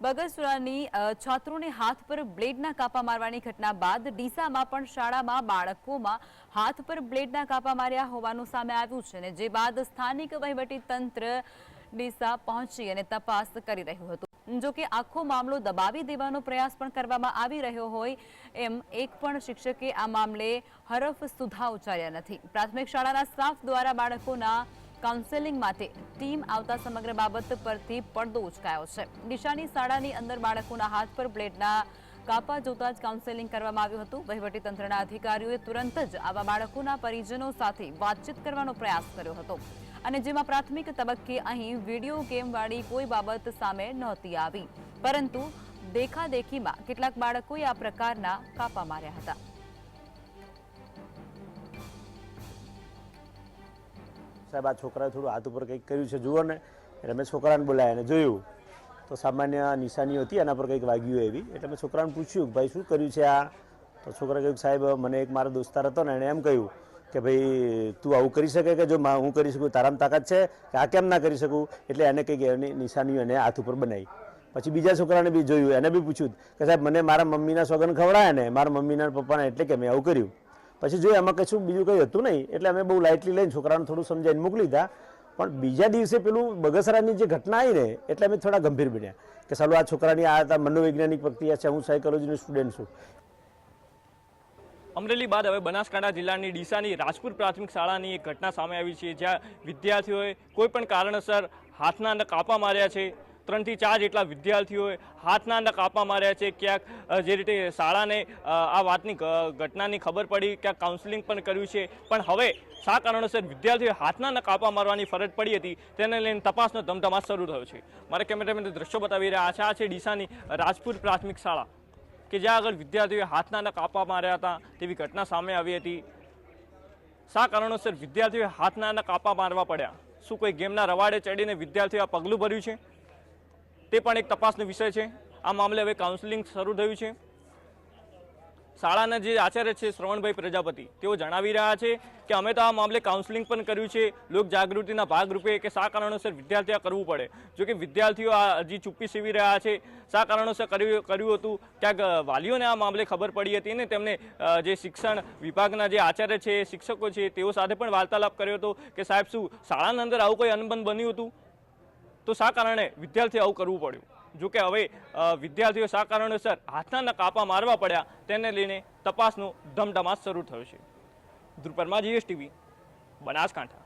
બગસરાની છાત્રોને હાથ પર બ્લેડના કાપા મારવાની ઘટના બાદ ડીસામાં પણ શાળામાં બાળકોમાં હાથ પર બ્લેડના કાપા માર્યા હોવાનું સામે આવ્યું છે અને જે બાદ સ્થાનિક વહીવટી તંત્ર ડીસા પહોંચી અને તપાસ કરી રહ્યું હતું. જો કે આખો મામલો દબાવી દેવાનો પ્રયાસ પણ કરવામાં આવી રહ્યો હોય એમ એક પણ શિક્ષકે આ મામલે હરફ સુધા ઉચ્ચાર્યા નથી. પ્રાથમિક શાળાના સ્ટાફ દ્વારા બાળકોના કાઉન્સેલિંગ માટે ટીમ આવતા સમગ્ર બાબત પરથી પડદો ઉચકાયો છે. દિશાની શાળાની અંદર બાળકોના હાથ પર બ્લેડના કાપા જોતા જ કાઉન્સેલિંગ કરવામાં આવ્યું હતું. તંત્રના અધિકારીઓએ તુરંત જ આવા બાળકોના પરિજનો સાથે વાતચીત કરવાનો પ્રયાસ કર્યો હતો. અને જેમાં પ્રાથમિક તબક્કે અહીં વીડિયો ગેમવાળી કોઈ બાબત સામે નહોતી આવી. પરંતુ દેખાદેખીમાં કેટલાક બાળકોએ આ પ્રકારના કાપા માર્યા હતા. સાહેબ, આ છોકરાએ થોડું હાથ ઉપર કંઈક કર્યું છે, જુઓ ને. એટલે મેં છોકરાને બોલાયા અને જોયું. તો સામાન્ય નિશાનીઓ હતી એના પર કંઈક વાગ્યું એવી. એટલે મેં છોકરાને પૂછ્યું ભાઈ, શું કર્યું છે આ? તો છોકરાએ કહ્યું સાહેબ, મને એક મારો દોસ્તાર હતો ને, એણે એમ કહ્યું કે ભાઈ, તું આવું કરી શકે કે જો હું કરી શકું? તારામાં તાકાત છે કે આ કેમ ના કરી શકું? એટલે એને કંઈક એની નિશાનીઓ એને હાથ ઉપર બનાવી. પછી બીજા છોકરાને બી જોયું, એને બી પૂછ્યું કે સાહેબ, મને મારા મમ્મીના સોગન ખવડાયા ને? મારા મમ્મીના પપ્પાને એટલે કે મેં આવું કર્યું. પછી જોઈએ એમાં કશું બીજું કંઈ હતું નહીં, એટલે અમે બહુ લાઇટલી લઈને છોકરાને થોડું સમજાવીને મોકલી દીધા. પણ બીજા દિવસે પેલું બગસરાની જે ઘટના આવી ને, એટલે અમે થોડા ગંભીર બન્યા. કે સાલું આ છોકરાની આ હતા મનોવૈજ્ઞાનિક પ્રક્રિયા છે, હું સાયકોલોજીનો સ્ટુડન્ટ છું. અમરેલી બાદ હવે બનાસકાંઠા જિલ્લાની ડીસાની રાજપુર પ્રાથમિક શાળાની એક ઘટના સામે આવી છે, જ્યાં વિદ્યાર્થીઓએ કોઈપણ કારણસર હાથના કાપા માર્યા છે. ત્રણથી ચાર જેટલા વિદ્યાર્થીઓએ હાથના અંદર કાપા માર્યા છે. ક્યાંક જે રીતે શાળાને આ વાતની ઘટનાની ખબર પડી, ક્યાંક કાઉન્સિલિંગ પણ કર્યું છે. પણ હવે શા કારણોસર વિદ્યાર્થીઓએ હાથના અંદર કાપા મારવાની ફરજ પડી હતી, તેને લઈને તપાસનો ધમધમાટ શરૂ થયો છે. મારા કેમેરામેન દ્રશ્યો બતાવી રહ્યા છે. આ છે ડીસાની રાજપુર પ્રાથમિક શાળા, કે જ્યાં આગળ વિદ્યાર્થીઓએ હાથના અંદર કાપા માર્યા હતા તેવી ઘટના સામે આવી હતી. શા કારણોસર વિદ્યાર્થીઓએ હાથના અંદર કાપા મારવા પડ્યા? શું કોઈ ગેમના રવાડે ચડીને વિદ્યાર્થીઓએ આ પગલું ભર્યું છે? તે પણ એક તપાસનો વિષય છે. આ મામલે હવે કાઉન્સિલિંગ શરૂ થયું છે. શાળાના જે આચાર્ય છે શ્રવણભાઈ પ્રજાપતિ, તેઓ જણાવી રહ્યા છે કે અમે તો આ મામલે કાઉન્સિલિંગ પણ કર્યું છે. લોક જાગૃતિના ભાગરૂપે કે શા કારણોસર વિદ્યાર્થીઓ કરવું પડે? જો કે વિદ્યાર્થીઓ આ હજી ચૂપી સીવી રહ્યા છે. શા કારણોસર કર્યું કર્યું હતું? ક્યાંક વાલીઓને આ મામલે ખબર પડી હતી ને તેમને જે શિક્ષણ વિભાગના જે આચાર્ય છે, શિક્ષકો છે, તેઓ સાથે પણ વાર્તાલાપ કર્યો હતો કે સાહેબ શું શાળાના અંદર આવું કોઈ અનબન બન્યું હતું? તો શા કારણે વિદ્યાર્થીએ આવું કરવું પડ્યું? જો કે હવે વિદ્યાર્થીઓ શા કારણોસર હાથના કાપા મારવા પડ્યા, તેને લઈને તપાસનો ધમધમાટ શરૂ થયો છે. ધ્રુપરમા જીએસટીવી, બનાસકાંઠા.